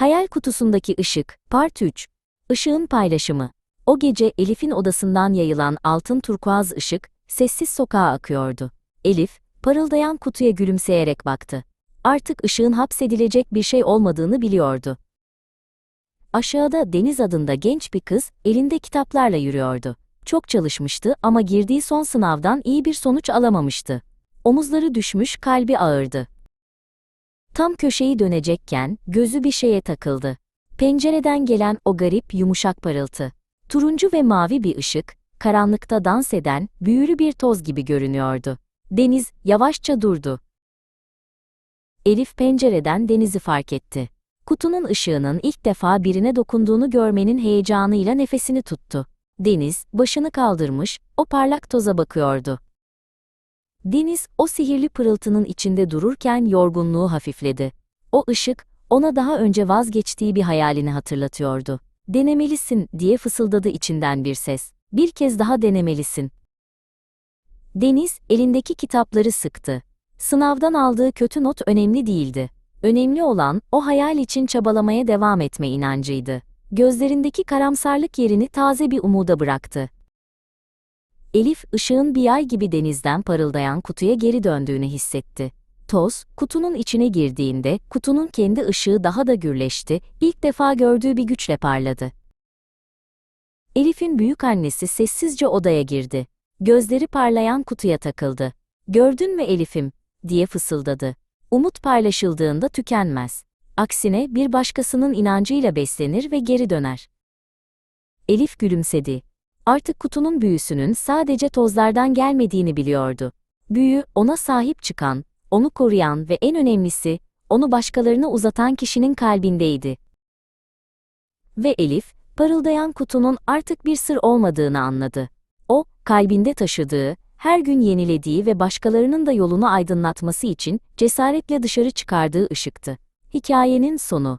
Hayal kutusundaki ışık, Part 3. Işığın paylaşımı. O gece Elif'in odasından yayılan altın turkuaz ışık, sessiz sokağa akıyordu. Elif, parıldayan kutuya gülümseyerek baktı. Artık ışığın hapsedilecek bir şey olmadığını biliyordu. Aşağıda Deniz adında genç bir kız, elinde kitaplarla yürüyordu. Çok çalışmıştı ama girdiği son sınavdan iyi bir sonuç alamamıştı. Omuzları düşmüş, kalbi ağırdı. Tam köşeyi dönecekken gözü bir şeye takıldı. Pencereden gelen o garip yumuşak parıltı. Turuncu ve mavi bir ışık, karanlıkta dans eden büyülü bir toz gibi görünüyordu. Deniz yavaşça durdu. Elif pencereden denizi fark etti. Kutunun ışığının ilk defa birine dokunduğunu görmenin heyecanıyla nefesini tuttu. Deniz, başını kaldırmış, o parlak toza bakıyordu. Deniz, o sihirli pırıltının içinde dururken yorgunluğu hafifledi. O ışık, ona daha önce vazgeçtiği bir hayalini hatırlatıyordu. Denemelisin, diye fısıldadı içinden bir ses. Bir kez daha denemelisin. Deniz, elindeki kitapları sıktı. Sınavdan aldığı kötü not önemli değildi. Önemli olan, o hayal için çabalamaya devam etme inancıydı. Gözlerindeki karamsarlık yerini taze bir umuda bıraktı. Elif, ışığın bir ay gibi denizden parıldayan kutuya geri döndüğünü hissetti. Toz, kutunun içine girdiğinde, kutunun kendi ışığı daha da gürleşti, ilk defa gördüğü bir güçle parladı. Elif'in büyük annesi sessizce odaya girdi. Gözleri parlayan kutuya takıldı. Gördün mü Elif'im, diye fısıldadı. Umut paylaşıldığında tükenmez. Aksine bir başkasının inancıyla beslenir ve geri döner. Elif gülümsedi. Artık kutunun büyüsünün sadece tozlardan gelmediğini biliyordu. Büyü, ona sahip çıkan, onu koruyan ve en önemlisi, onu başkalarına uzatan kişinin kalbindeydi. Ve Elif, parıldayan kutunun artık bir sır olmadığını anladı. O, kalbinde taşıdığı, her gün yenilediği ve başkalarının da yolunu aydınlatması için cesaretle dışarı çıkardığı ışıktı. Hikayenin sonu